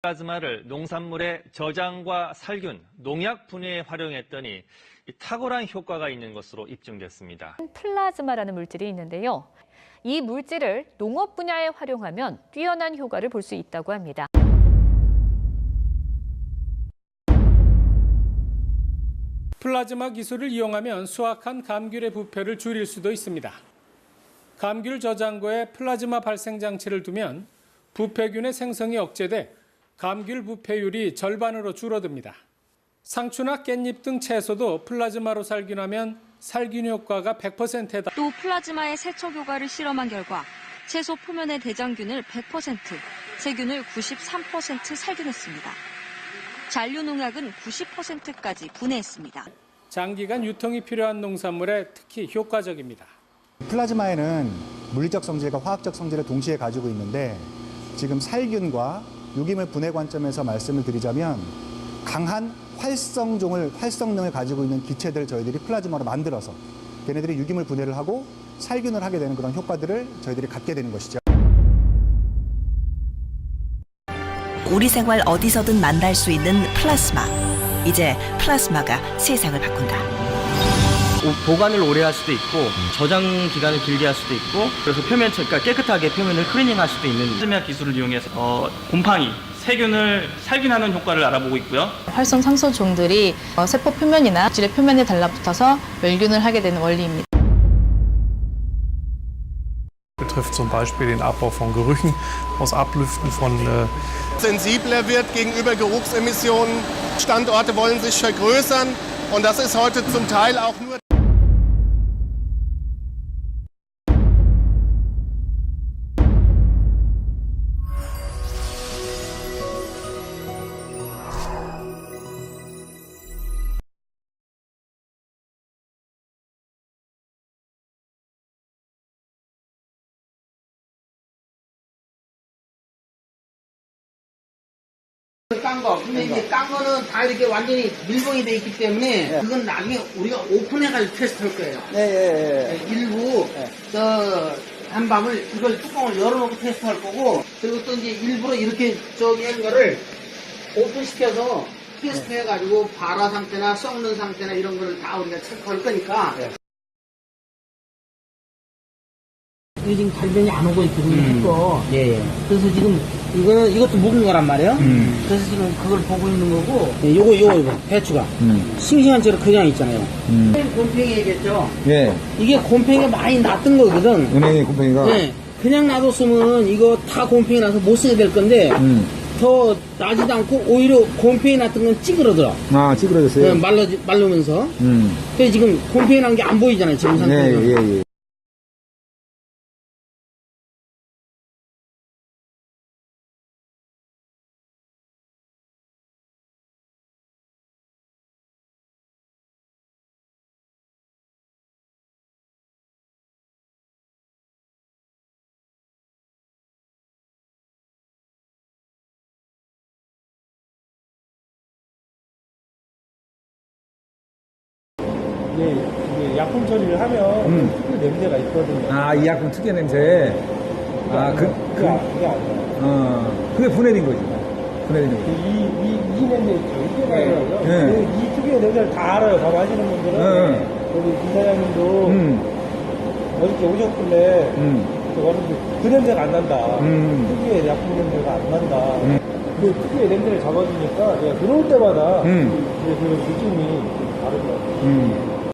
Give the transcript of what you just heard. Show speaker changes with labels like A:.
A: 플라즈마를 농산물의 저장과 살균, 농약 분해에 활용했더니 이 탁월한 효과가 있는 것으로 입증됐습니다.
B: 플라즈마라는 물질이 있는데요. 이 물질을 농업 분야에 활용하면 뛰어난 효과를 볼 수 있다고 합니다.
C: 플라즈마 기술을 이용하면 수확한 감귤의 부패를 줄일 수도 있습니다. 감귤 저장고에 플라즈마 발생 장치를 두면 부패균의 생성이 억제돼 감귤 부패율이 절반으로 줄어듭니다. 상추나 깻잎 등 채소도 플라즈마로 살균하면 살균 효과가 100%다.
D: 또 플라즈마의 세척 효과를 실험한 결과 채소 표면의 대장균을 100%, 세균을 93% 살균했습니다. 잔류 농약은 90%까지 분해했습니다.
C: 장기간 유통이 필요한 농산물에 특히 효과적입니다.
E: 플라즈마에는 물리적 성질과 화학적 성질을 동시에 가지고 있는데 지금 살균과 유기물 분해 관점에서 말씀을 드리자면 강한 활성종을 활성능을 가지고 있는 기체들 저희들이 플라즈마로 만들어서 걔네들이 유기물 분해를 하고 살균을 하게 되는 그런 효과들을 저희들이 갖게 되는 것이죠.
F: 우리 생활 어디서든 만날 수 있는 플라스마. 이제 플라스마가 세상을 바꾼다.
G: 오- 보관을 오래 할 수도 있고 저장 기간을 길게 할 수도 있고 그래서 표면 그러니까 깨끗하게 표면을 클리닝 할 수도 있는
H: 플라즈마 기술을 이용해서 어, 곰팡이, 세균을 살균하는 효과를 알아보고 있고요.
I: 활성 상소종들이 어, 세포 표면이나 질의 표면에 달라붙어서 멸균을 하게 되는 원리입니다.
J: betrifft zum Beispiel den Abbau von Gerüchen aus Ablüften von äh,
K: sensibler wird gegenüber Geruchsemissionen. Standorte wollen sich vergrößern und das ist heute zum Teil auch nur
L: 깐 거. 근데 이제 깐 거는 다 이렇게 완전히 밀봉이 돼 있기 때문에 그건 나중에 우리가 오픈해가지고 테스트 할 거예요. 네, 일부 저 한밤을 이걸 뚜껑을 열어놓고 테스트 할 거고 그리고 또 이제 일부러 이렇게 저기 한 거를 오픈시켜서 테스트 해가지고 발화 상태나 썩는 상태나 이런 거를 다 우리가 체크할 거니까. 이게 지금 발변이 안 오고 있거든요, 이거. 예, 그래서 지금 이거는 이것도 묵은 거란 말이에요. 그래서 지금 그걸 보고 있는 거고. 요거 요거 이거 배추가 싱싱한 채로 그냥 있잖아요. 곰팡이겠죠.
E: 예,
L: 이게 곰팡이가 많이 났던 거거든.
E: 은행의 곰팡이가
L: 네. 그냥 놔뒀으면 이거 다 곰팡이 나서 못 쓰게 될 건데 더 나지도 않고 오히려 곰팡이 났던 건 찌그러들어.
E: 아 찌그러졌어요.
L: 네, 말라 말르면서.
E: 음,
L: 그래서 지금 곰팡이 난 게 안 보이잖아요, 지금 상태는.
E: 예.
C: 이게, 이게 약품 처리를 하면 특유 냄새가 있거든요.
E: 아, 이 약품 특유 냄새. 아, 그, 그,
C: 그게 아니에요.
E: 어, 그게 분해된 거지. 분해된 거지.
C: 이, 이, 이 냄새 있죠. 이게 나요.
E: 네.
C: 이 특유의 냄새를 다 알아요. 밥 하시는 분들은.
E: 네.
C: 여기 이사장님도
E: 음,
C: 어저께 오셨길래
E: 음,
C: 저 왔는데 그 냄새가 안 난다.
E: 음.
C: 특유의 약품 냄새가 안 난다.
E: 음.
C: 그 특유의 냄새를 잡아주니까 내가 들어올 때마다
E: 음.
C: 그, 그 느낌이 다르더라고요.
E: 음.